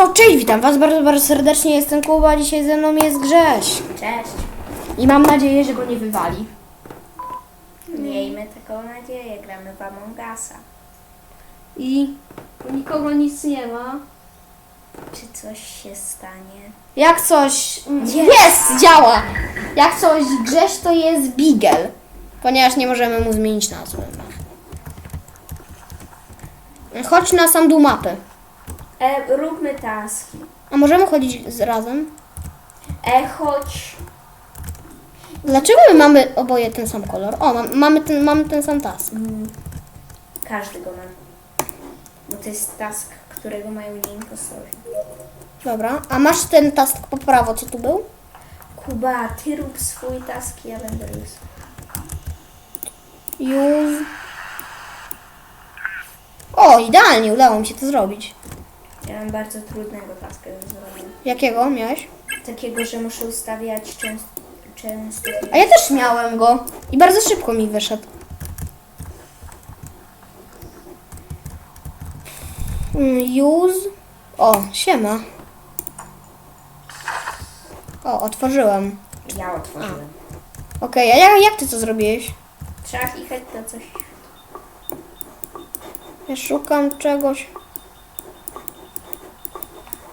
to cześć, witam was bardzo, bardzo serdecznie, jestem Kuba, dzisiaj ze mną jest Grześ. Cześć. I mam nadzieję, że go nie wywali. Miejmy taką nadzieję, gramy w Among Usa. I nikogo nic nie ma. Czy coś się stanie? Jak coś... Jest. Jest! Działa! Jak coś Grześ to jest Bigel. Ponieważ nie możemy mu zmienić nazwy. Chodź na sam dół mapy. E, róbmy taski. A możemy chodzić z razem? E, chodź. Dlaczego my mamy oboje ten sam kolor? O, mam, mamy, ten, mamy ten sam task. Mm, każdy go ma. Bo to jest task, którego mają nie impostorzy. Dobra, a masz ten task po prawo, co tu był? Kuba, ty rób swój task, ja będę rósł. Use. O, idealnie, udało mi się to zrobić. Ja mam bardzo trudnego taska do zrobienia. Jakiego miałeś? Takiego, że muszę ustawiać częst często. A ja też miałem go i bardzo szybko mi wyszedł. Mm, Use. O, siema. O, otworzyłem. Ja otworzyłem. Okej, a jak, jak ty to zrobiłeś? Trzeba klikać na coś. Ja szukam czegoś.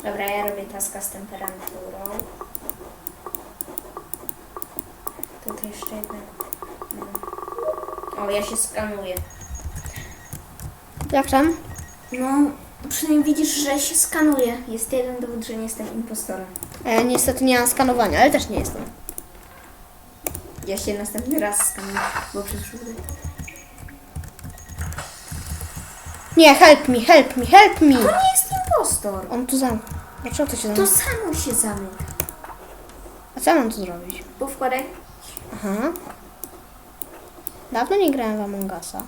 Dobra, ja robię taska z temperaturą. Tutaj jeszcze jedna. O, ja się skanuję. Jak tam? No, przynajmniej widzisz, że się skanuje. Jest jeden dowód, że nie jestem impostorem. E, niestety nie mam skanowania, ale też nie jestem. Ja się następny raz skanuję, bo przyszły. Nie, help me, help me, help me! To nie jest impostor. On tu zamknął. Dlaczego to się To samo się zamyka. A co mam tu zrobić? Bo wkładaj. Aha. Dawno nie grałem w Among Usa.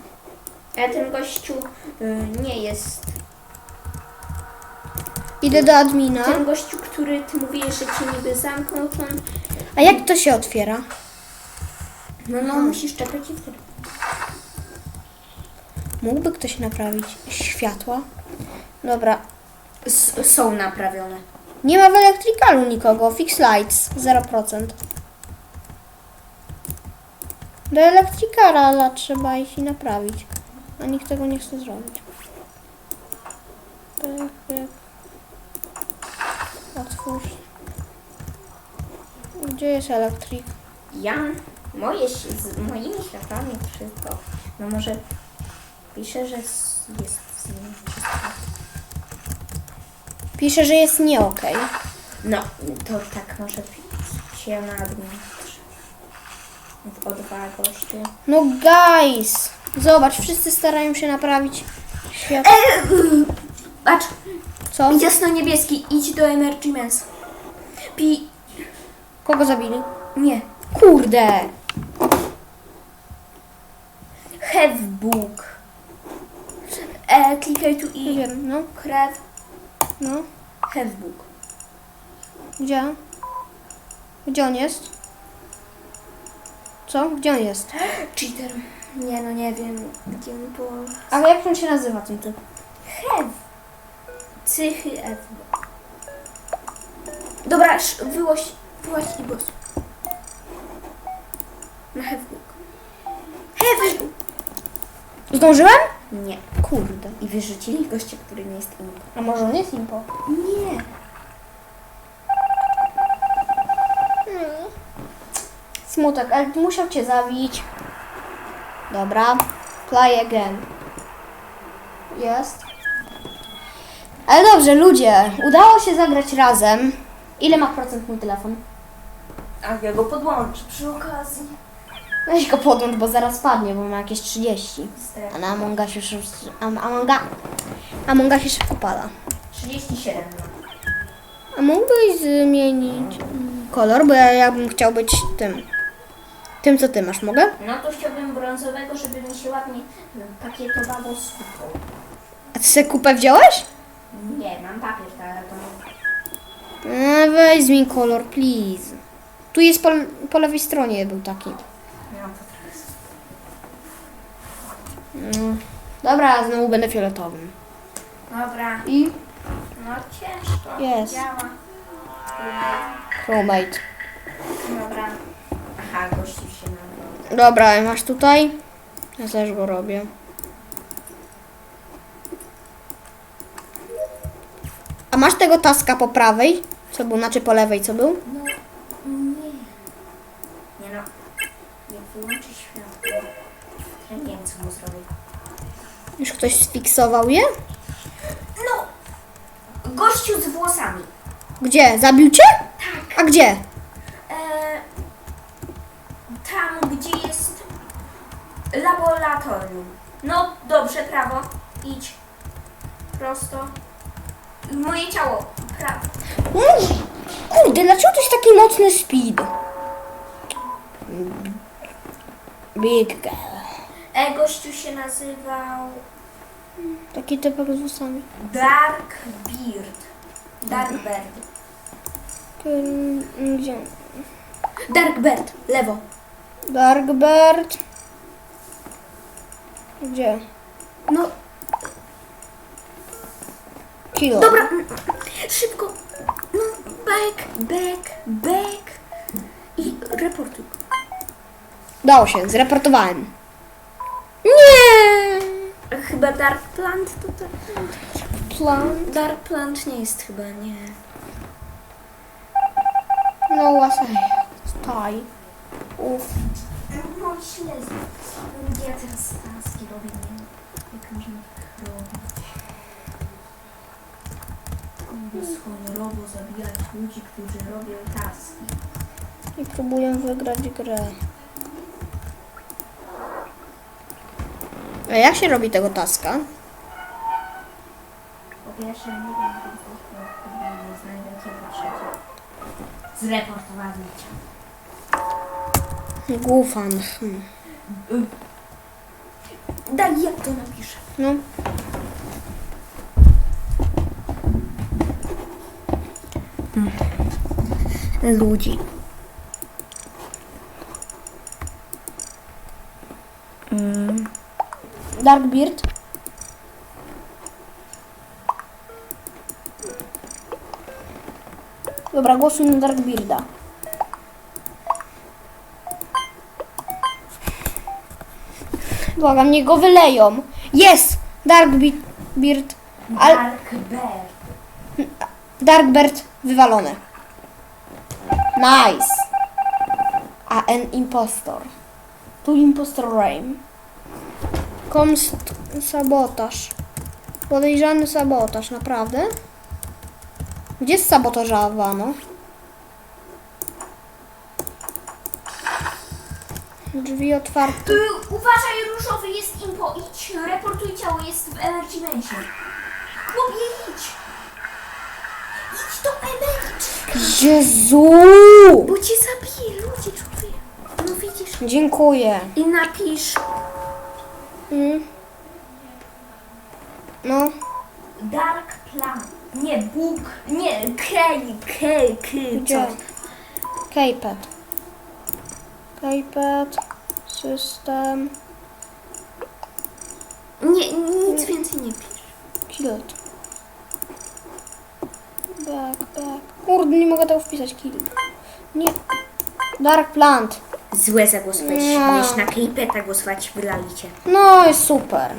Ale ten gościu y, nie jest. Idę do admina. Ten gościu, który ty mówiłeś, że cię niby zamknął, to on. A jak to się otwiera? No, no, musisz czekać i wtedy. Mógłby ktoś naprawić światła? Dobra. S są naprawione. Nie ma w elektrykalu nikogo. Fix lights. 0%. Do elektrykala trzeba iść i naprawić. A nikt tego nie chce zrobić. Otwórz. Gdzie jest elektryk? Ja, moje, z moimi światłami wszystko. No może piszę, że jest z nim wszystko. Pisze, że jest nie okej. No, to tak może się na admin. W O2 gościu. No guys! Zobacz, wszyscy starają się naprawić światło. Patrz, Co? jasno-niebieski, idź do Emergiments. Pi... Kogo zabili? Nie. Kurde! Have book. E, klikaj tu Nie i wiem, no, krew. no. Have book. Gdzie? Gdzie on jest? Co? Gdzie on jest? Cheater. Nie no, nie wiem, gdzie on było. Ale jak on się nazywa ten typ? Have. Cychy F. Dobra, sz- wyłoś, wyłaś i głos. Na. Have book. Zdążyłem? Nie. Kurde. I wyrzucili gościa, który nie jest impo. A może on jest impo? Nie. Smutek, ale musiał cię zabić. Dobra. Play again. Jest. Ale dobrze, ludzie. Udało się zagrać razem. Ile ma procent mój telefon? A ja go podłączę przy okazji. Weź go podłącz, bo zaraz padnie, bo ma jakieś 30. A na Among Us już... Am, Amonga, Among Us szybko pada. 37 no. A mógłbyś zmienić mm, kolor, bo ja, ja bym chciał być tym. Tym, co ty masz, mogę? No to chciałbym brązowego, żeby mi się ładnie y, pakietowało z kupą. A ty sobie kupę wziąłeś? Nie, mam papier, ale to... A, weź zmień kolor, please. Tu jest po, po lewej stronie był taki. No to teraz. No. Dobra, znowu będę fioletowym. Dobra. I? No ciężko. Jest. Działa. Crewmate. Dobra. Aha, gościu się nazywa. Dobra, masz tutaj? Ja też go robię. A masz tego taska po prawej? Co był, znaczy po lewej, co był? No, nie. Nie no. Jak wyłączy światło, ja nie wiem, co mu zrobić. Już ktoś sfiksował je? No! Gościu z włosami. Gdzie? Zabił cię? Tak. A gdzie? E, tam, gdzie jest laboratorium. No, dobrze, prawo. Idź. Prosto. Moje ciało. Prawo. Mm, Kurde, dlaczego to jest taki mocny speed? Big girl. E, gościu się nazywał Taki typek z włosami. Dark Beard. Dark Bird. Gdzie? Dark Bird. Lewo. Darkbird. Gdzie? No, Kill. dobra. mm, Szybko. No, back, back, back. I reportuj. Dało się, zreportowałem. Nie! Chyba Dark Plant to tak. Plan. Dark Plant nie jest chyba, nie. No łasaj. Staj. Uff. No źle. Ja teraz taski robię, nie wiem, Jak można tak robić? Bez honorowo zabijać ludzi, którzy robią taski. I próbuję wygrać grę. A jak się robi tego taska? Po pierwsze, nie wiem, jak to nie znajdę po trzecie. Zreportowali cię. Gufan. Hmm. Daj, jak to napiszę? No. Ludzi. Darkbeard. Dobra, głosuj na Darkbearda. Błagam, niech go wyleją. Jest! Darkbeard. Al Dark Bear. Darkbird wywalone. Nice. A an impostor. Tu impostor Rain. Komst sabotaż. Podejrzany sabotaż, naprawdę? Gdzie sabotażowano? Drzwi otwarte. Y, uważaj, różowy jest impo. Idź, reportuj ciało, jest w emergencie. Chłopie, idź. Idź do emergency. Jezu! Bo cię zabije, ludzie, człowiek. No widzisz. Dziękuję. I napisz Mm. No. Dark Plan. Nie, Bóg. Nie, Kej, Kej, Kej, Gdzie? co? Keypad. Keypad. System. Nie, nic więcej nie pisz. Killed. Back, back. Kurde, nie mogę tego wpisać. Killed. Nie. Dark Plant. Złe zagłosowałeś. No. Miałeś na Kejpeta głosować, wylali cię. No jest super.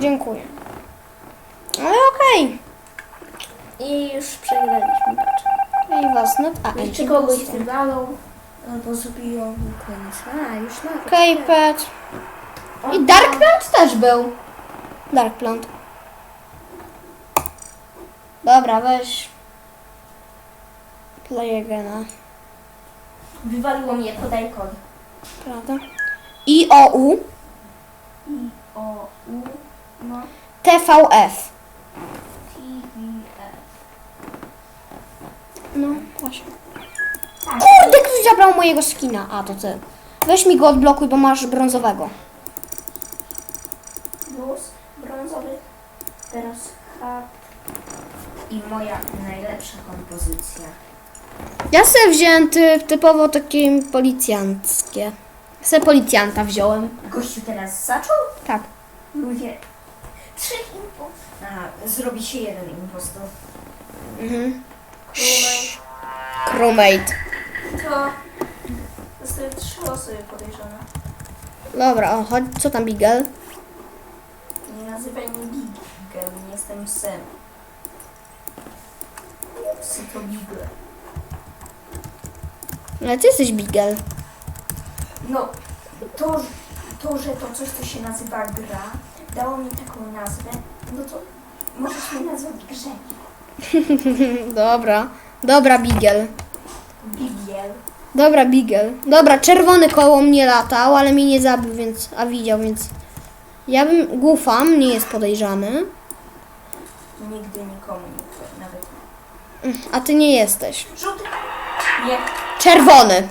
Dziękuję. Ale okej. I już przegraliśmy, patrz. I was not a Jeszcze kogoś wywalą, albo zabiją i koniec. A, już na Keypad. I Dark Plant też był. Dark Plant. Dobra, weź. Play again. Wywaliło mnie, podaj kod. Prawda? IOU. I, O, U, no, TVF. T, V, F. No, właśnie. Tak. Kurde, ktoś zabrał mojego skina. A, to ty. Weź mi go odblokuj, bo masz brązowego. Plus, brązowy, teraz hard. I moja najlepsza kompozycja. Ja sobie wziąłem ty, typowo takie policjanckie. Se policjanta wziąłem. Gościu teraz zaczął? Tak. Ludzie. Trzech impo. A, zrobi się jeden impostor. Mhm. Crewmate. Crewmate. To zostały trzy osoby podejrzane. Dobra, o, chodź, co tam Bigel? Nazywaj mnie Bigel, nie jestem Sam. Psy to Bigle. Ale ty jesteś Bigel. No, to, to, że to coś, co się nazywa gra, dało mi taką nazwę, no to możesz mnie nazwać Grzegorz. Dobra. Dobra, Bigel. Bigiel. Dobra, Bigel. Dobra, czerwony koło mnie latał, ale mnie nie zabił, więc... A widział, więc... Ja bym... Gufam, nie jest podejrzany. Nigdy nikomu nie nawet. Mm, A ty nie jesteś. Żółty! Nie. Czerwony.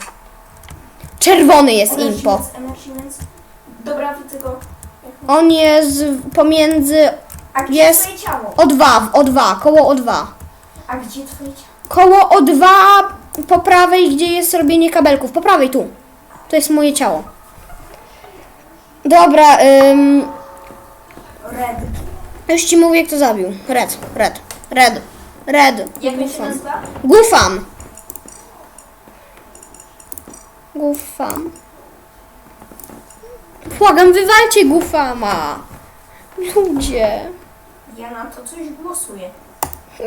Czerwony jest impo. Emergence, emergence. Dobra, widzę go. On jest pomiędzy A gdzie Jest. twoje ciało? O2, w O2, koło O2. A gdzie twoje ciało? Koło O2 po prawej, gdzie jest robienie kabelków. Po prawej, tu. To jest moje ciało. Dobra, ym, Red. już ci mówię, kto zabił. Red, red, red, red. Jak on się nazywa? Gufam. Gufam. Błagam, wywalcie Gufama. Ludzie. Ja na to coś głosuję.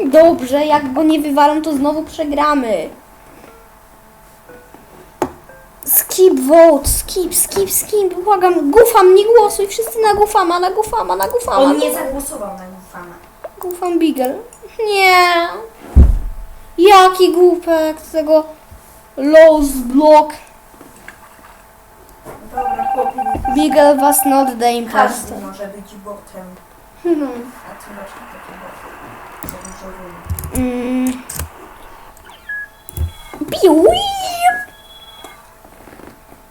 Dobrze, jak go nie wywalam, to znowu przegramy. Skip vote, skip, skip, skip. Błagam, Gufam, nie głosuj. Wszyscy na Gufama, na Gufama, na Gufama. On nie zagłosował na Gufama. Gufam Beagle. Nie. Jaki głupek z tego Lowe's Block. Dobra, chłopie, Beagle was not the każdy imposter. może być botem. Mhm. A ty masz takie boty. Za dużo rumy. Mm.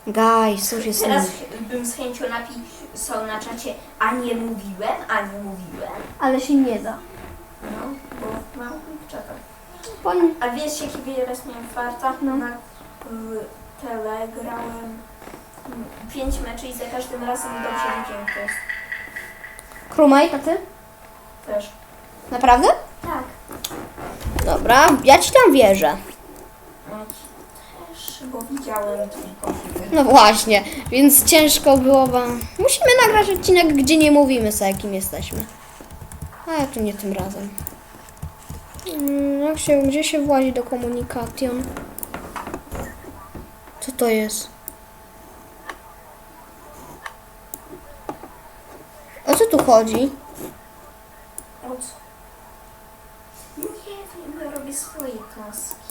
Guys, już jest Teraz bym z chęcią napisał na czacie, a nie mówiłem, a nie mówiłem. Ale się nie da. No, bo mam czatach. Pon- A wiesz, jaki wiele miałem farta? No. Na y, tele grałem mm, pięć meczy i za każdym razem dobrze wiedziałem, kto jest. Crewmate, a ty? Też. Naprawdę? Tak. Dobra, ja ci tam wierzę. Bo widziałem komputer. No właśnie, więc ciężko było wam. Musimy nagrać odcinek, gdzie nie mówimy sobie, jakim jesteśmy. Ale tu nie tym razem. Mm, Jak się, gdzie się włazi do komunikation? Co to jest? O co tu chodzi? O co? Nie wiem, robię swoje taski.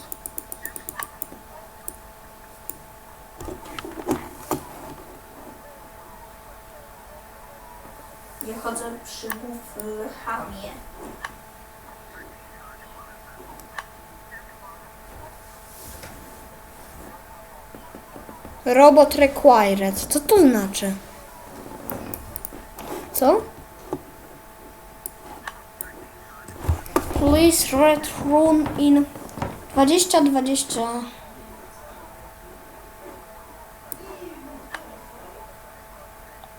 Ja chodzę przy w hamie. Robot required. Co to znaczy? Co? Please red room in 2020.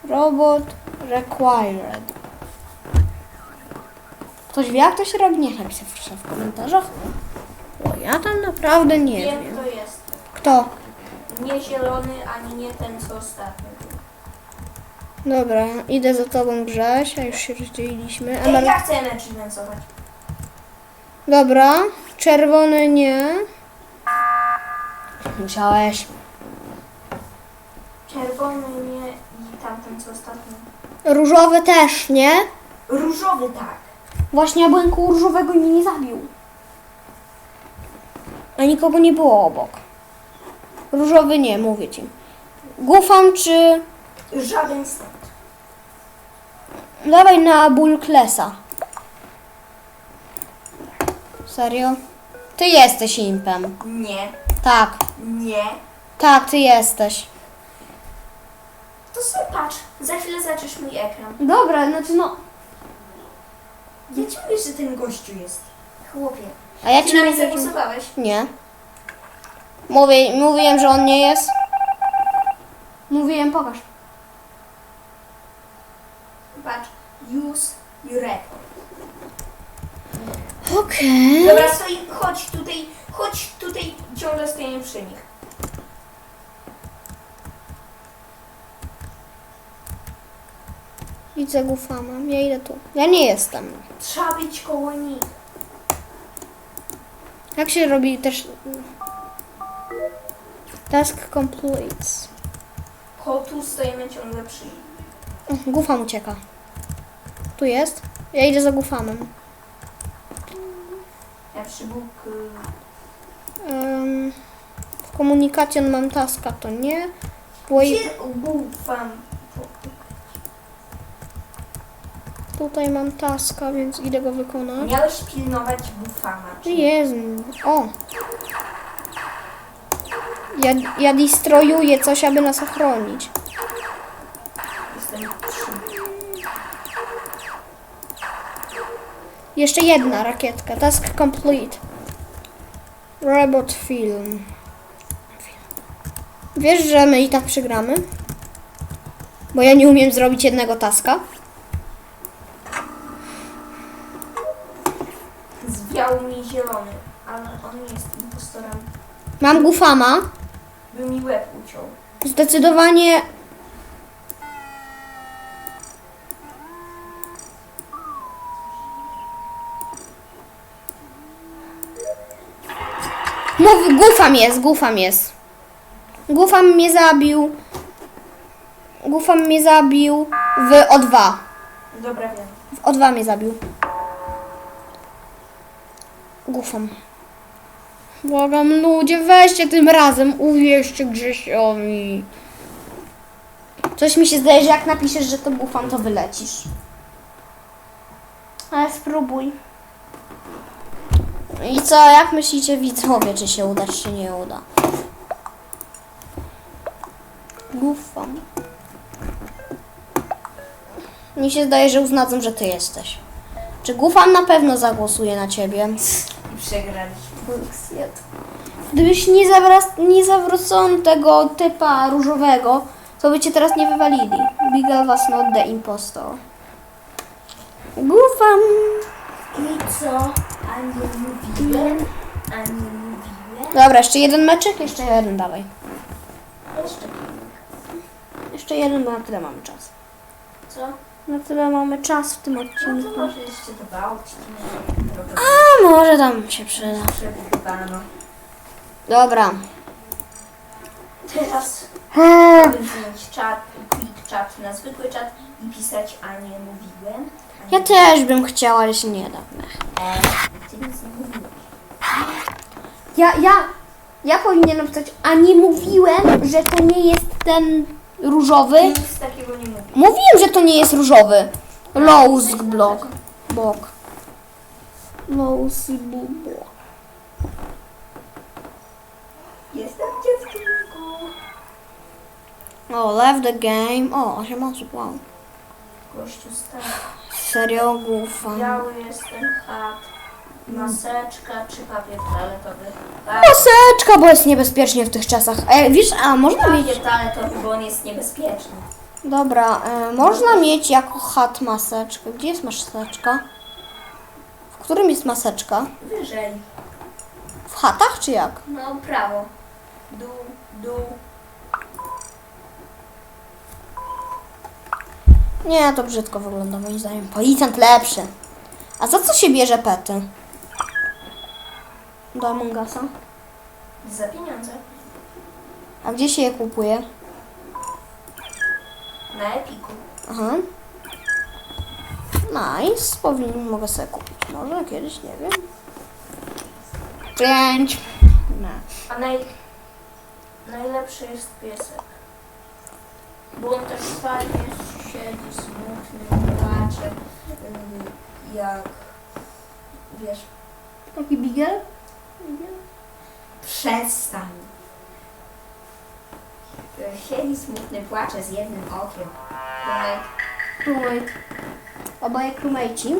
Robot required. Ktoś wie, jak to się robi? Niech napisze proszę w komentarzach. Bo ja tam naprawdę nie Wiem, wiem. kto jest. Kto? Nie zielony, ani nie ten, co ostatnio. Dobra, idę za tobą Grześ, a już się rozdzieliliśmy. Ej, Emer... ja chcę emergencować. Dobra, czerwony nie. Musiałeś. Czerwony nie i tamten, co ostatnio. Różowy też nie. Różowy tak. Właśnie koło różowego mnie nie zabił. A nikogo nie było obok. Różowy nie, mówię ci. Gufam czy... Żaden stąd. Dawaj na Bulklesa. Serio? Ty jesteś impem. Nie, Tak, nie. tak, ty jesteś. Patrz, za chwilę zobaczysz mój ekran. Dobra, znaczy no... Ja ci mówię, że ten gościu jest. Chłopie. A ja Ty ci na nie mnie zagłosowałeś? Nie. Mówię, mówiłem, że on nie jest. Mówiłem, pokaż. Patrz. Use your report. Okej. Dobra, stoi, chodź tutaj, chodź tutaj, ciągle stoimy przy nich. Widzę gufama. Ja idę tu. Ja nie jestem. Trzeba być koło nich. Jak się robi też... Task complete. Chodź, tu stoimy ciągle przy Gufam ucieka. Tu jest. Ja idę za gufamem. Ja przy Bóg... Ym, w komunikacjon mam taska, to nie. Bo Gdzie ufam? Tutaj mam taska, więc idę go wykonać. Miałeś pilnować bufama. Jezu. O! Ja, ja destroyuję coś, aby nas ochronić. Jestem przy... Jeszcze jedna rakietka. Task complete. Robot film. Wiesz, że my i tak przegramy? Bo ja nie umiem zrobić jednego taska. Zwiał mi zielony, ale on nie jest impostorem. Mam gufama. By mi łeb uciął. Zdecydowanie. Mów, gufam jest, gufam jest. Gufam mnie zabił. Gufam mnie zabił w O2. Dobra, wiem. W O2 mnie zabił. Gufam. Błagam ludzie, weźcie tym razem, uwierzcie Grzesiowi. Coś mi się zdaje, że jak napiszesz, że to gufam, to wylecisz. Ale spróbuj. I co, jak myślicie widzowie, czy się uda, czy nie uda? Gufam. Mi się zdaje, że uznadzą, że ty jesteś. Czy gufam na pewno zagłosuje na ciebie? Przegraliśmy. Gdybyś nie, zawrac, nie zawrócono tego typa różowego, to by cię teraz nie wywalili. Bigel was not the impostor. Gufam. I co? A nie mówiłem? A nie mówiłem? Dobra, jeszcze jeden meczek? Jeszcze jeden, dawaj. Jeszcze Jeszcze jeden, bo na tyle mamy czas. co? Na tyle mamy czas w tym No odcinku. może jeszcze dwa odcinki. Trochę A może tam się przyda. przewidywano. Dobra. Teraz Eee, mogę zmienić czat, quick chat na zwykły czat i pisać, a nie mówiłem. A Ja nie- też bym chciała, ale się nie da. E, ty nic nie mówiłeś. Ja, ja, ja powinienem pisać, a nie mówiłem, że to nie jest ten różowy. Nic nie. Mówiłem, że to nie jest różowy. Lowsk blok. Bok. Lowsy blok. Jestem dziewczynką. O, left the game. O, 8 osób, wow. Gościu stary. Serio, gufa. Biały jest ten chat. Maseczka czy papier toaletowy? Tak, Maseczka, bo jest niebezpiecznie w tych czasach. E, wiesz, a można mieć... papier toaletowy, bo on jest niebezpieczny. Dobra, e, można mieć jako chat maseczkę. Gdzie jest maseczka? W którym jest maseczka? Wyżej. W chatach czy jak? No prawo. Dół, dół. Nie, to brzydko wygląda moim zdaniem. Policjant lepszy. A za co się bierze pety? Do Among Usa? Za pieniądze. A gdzie się je kupuje? Na Epiku. Aha. Nice. Powinien, mogę sobie kupić. Może kiedyś, nie wiem. Pięć. Nie. A naj... najlepszy jest piesek. Bo on też fajnie siedzi, smutny, płacze. Yy, jak... Wiesz... Taki bigel? Przestań. Siedzi smutny, płacze z jednym okiem. Krumek, Crewmate. Oboje crewmate'ci.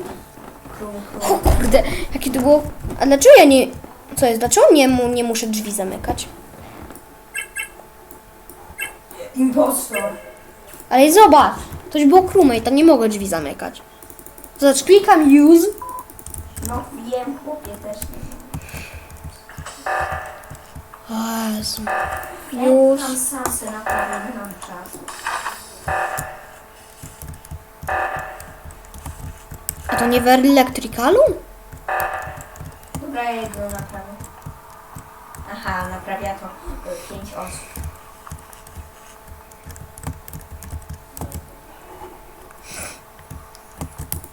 krum, O krum. kurde, jakie to było... A dlaczego ja nie... Co jest? Dlaczego nie, mu, nie muszę drzwi zamykać? Impostor. Ale zobacz, to już było crewmate, a nie mogę drzwi zamykać. Zobacz, klikam use No wiem, chłopie też nie Jezu. Już. mam sansy naprawdę, nie mam czasu. A to nie w Electricalu? Dobra, ja jego naprawię. Aha, naprawia to y, pięć osób.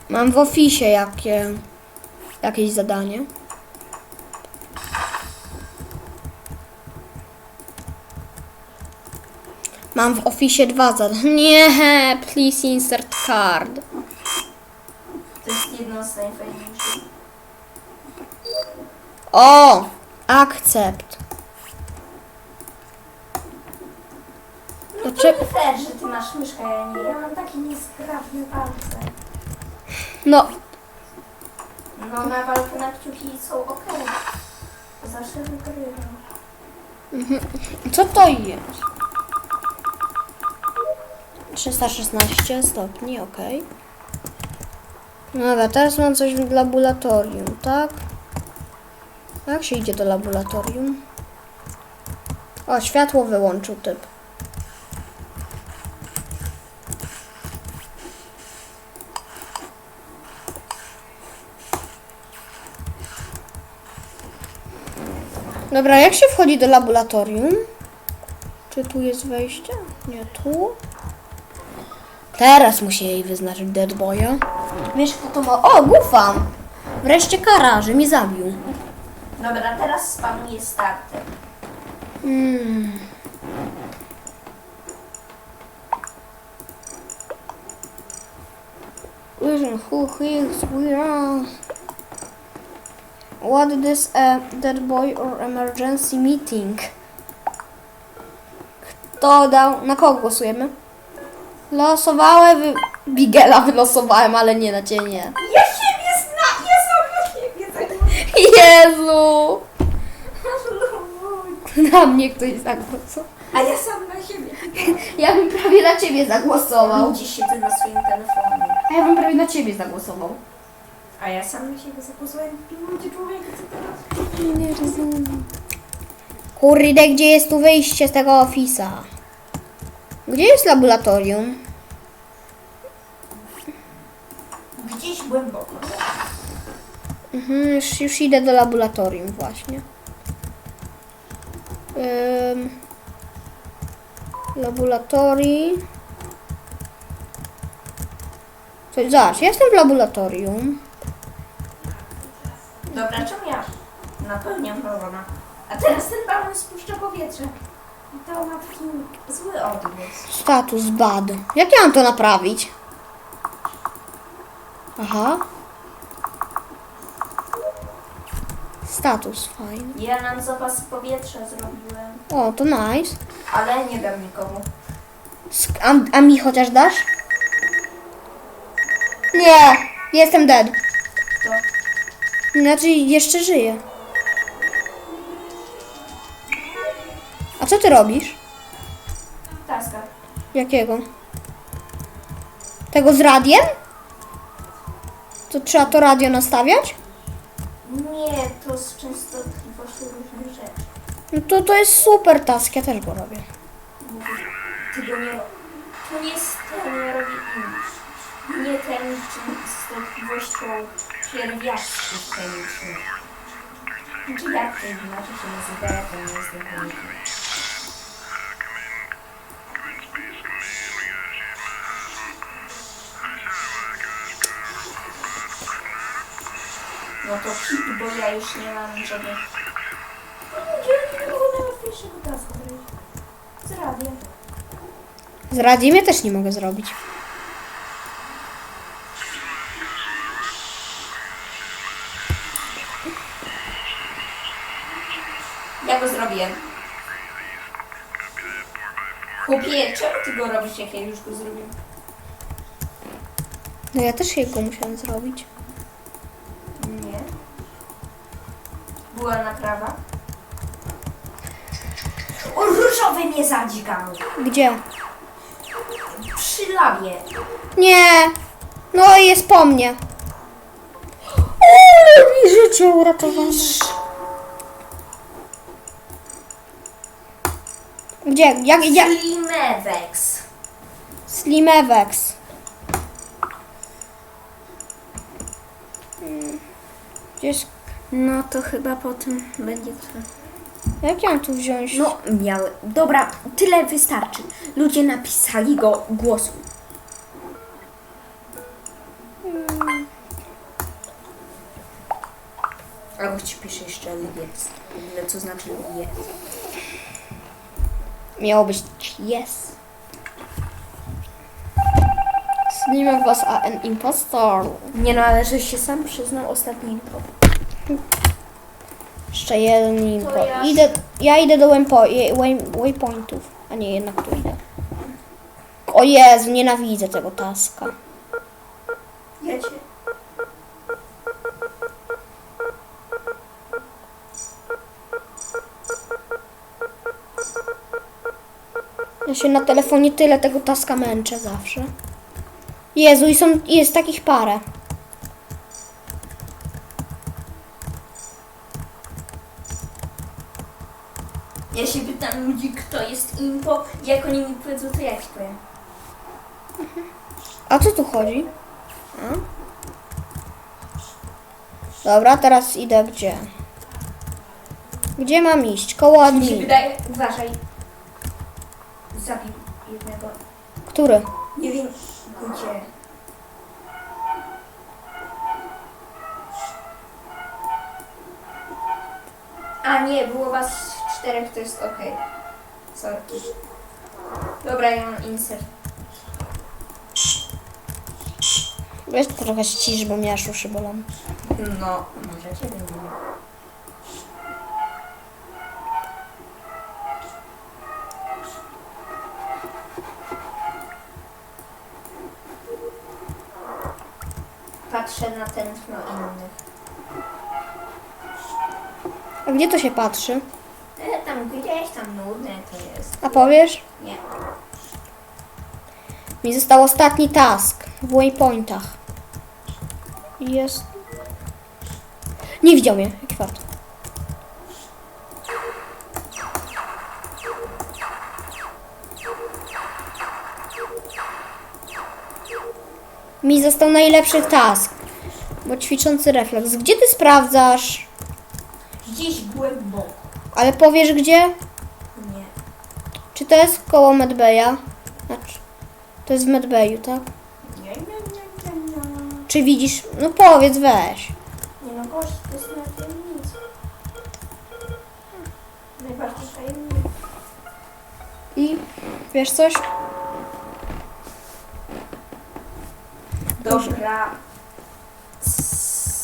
Mam w ofisie jakie, jakieś zadanie. Mam w ofisie dwa zadania. Nie, please insert card. To jest jedno z najfajniejszych. O! Akcept. No to Dlaczego? nie fair, że ty masz myszkę, ja nie. Ja mam takie niesprawne palce. No, No na walkę na kciuki są ok. Zawsze wygrywam. co to jest? 316 stopni, ok. Dobra, teraz mam coś w laboratorium, tak? Jak się idzie do laboratorium? O, światło wyłączył typ. Dobra, jak się wchodzi do laboratorium? Czy tu jest wejście? Nie, tu. Teraz musi jej wyznaczyć Dead Boya. Wiesz kto to ma? O, gufam! Wreszcie kara, że mi zabił. Dobra, teraz spamuję starter. Mm. Listen, who thinks we are? What is a dead boy or emergency meeting? Kto dał? Na kogo głosujemy? Losowałem, wy... Bigela wylosowałem, ale nie na ciebie. Ja siebie zna! Ja sam na siebie zagłosuję. Jezu! Na mnie ktoś zagłosował. A ja sam na siebie. Ja bym prawie na ciebie zagłosował. Gdzieś siedzę na swoim telefonie. A ja bym prawie na ciebie zagłosował. A ja sam na siebie zagłosowałem. Ludzie człowieka, co teraz? Nie rozumiem. Kurde, gdzie jest tu wyjście z tego ofisa? Gdzie jest laboratorium? Gdzieś głęboko. Mhm, już, już idę do laboratorium właśnie. Ym, laboratorii. Coś, zobacz, jestem w laboratorium. Dobra, czemu ja napełniam balona? A teraz ten balon spuszcza powietrze. I to ma taki zły odgłos. Status bad. Jak ja mam to naprawić? Aha. Status fajny. Ja nam zapas powietrza zrobiłem, O, to nice. ale nie dam nikomu. Sk- A, a mi chociaż dasz? Nie, jestem dead. To Znaczy jeszcze żyję. A co ty robisz? taska. Jakiego? Tego z radiem? To trzeba to radio nastawiać? Nie, to z częstotliwością różnych rzeczy. No to to jest super task, ja też go robię. Ty go nie robisz. To nie jest ten, ja robię inny. Nie ten z częstotliwością pierwiastków chemicznych. Znaczy jak to inaczej się nazywa, ja to nie jestem No to hit, bo ja już nie mam żadnych... No nie, mogę nawet pierwszego tasku zrobić. Zrobię. Z radiem ja też nie mogę zrobić. Ja go zrobiłem. Chłopie, czemu ty go robisz, jak ja już go zrobiłem? No ja też jego musiałem zrobić. Nie. Była naprawa. O, różowy mnie zadźgał. Gdzie? Przy labie. Nie! No jest po mnie. O, życie uratowasz. Gdzie? Jak, jak? Slimewex. Slimewex. Mm. Gdzie jest... No to chyba potem będzie to. Jak ja mam tu wziąć? No, miały. Dobra, tyle wystarczy. Ludzie napisali go głosu. Albo ci pisze jeszcze jest. Ile co znaczy jest. Miało być yes. Slimek was a an impostor. Nie no, ale żeś się sam przyznał ostatni info. Jeszcze jeden impo. ja- Idę, ja idę do waypointów. A nie, jednak tu idę. O Jezu, nienawidzę tego taska. Ja cię. Ja się na telefonie tyle tego taska męczę zawsze. Jezu, i są, jest takich parę. Ja się pytam ludzi, kto jest info. Jak oni mi powiedzą, to ja ci powiem. A co tu chodzi? A? Dobra, teraz idę gdzie? Gdzie mam iść? Koło Mi się admin. wydaje, uważaj. Zabił jednego. Który? Nie wiem gdzie. A nie, było was czterech, to jest okej. Sorki. Dobra, ja mam insert. Weź trochę ścisz, bo mnie aż uszy bolą. No, może ciebie nie. Patrzę na tętno innych. A gdzie to się patrzy? Tam gdzieś tam nudne to jest. A powiesz? Nie. Mi został ostatni task w waypointach. Jest. Nie widział mnie, jaki fart. Mi został najlepszy task. Bo ćwiczący refleks. Gdzie ty sprawdzasz? Gdzieś głęboko. Ale powiesz gdzie? Nie. Czy to jest koło Medbeja? Znaczy, to jest w Medbeju, tak? Nie, nie, nie, nie, nie. Czy widzisz? No powiedz, weź. Nie no, gość, to jest na tajemnicy. Najbardziej tajemnicy. I wiesz coś? Dobra.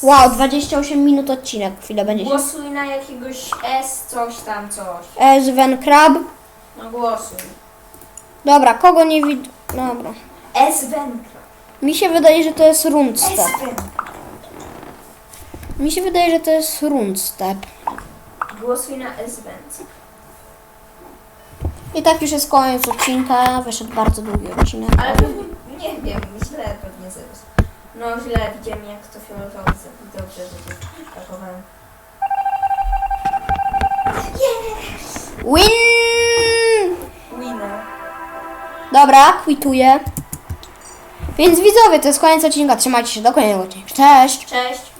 Wow, 28 minut odcinek, chwilę będzie się. Głosuj na jakiegoś S, coś tam, coś. Sven Krab. No głosuj. Dobra, kogo nie widzę? Dobra. S Wędka. Mi się wydaje, że to jest S rundstep. Mi się wydaje, że to jest rundstep. Głosuj na S Wędka. I tak już jest koniec odcinka. Wyszedł bardzo długi odcinek. Ale pewnie, nie wiem, źle pewnie zaraz. No źle widziałem jak to fioletowo zrobił. Dobrze, że to pakowałem. Win! Winner. Dobra, quituję. Więc widzowie, to jest koniec odcinka. Trzymajcie się do kolejnego odcinka. Cześć! Cześć.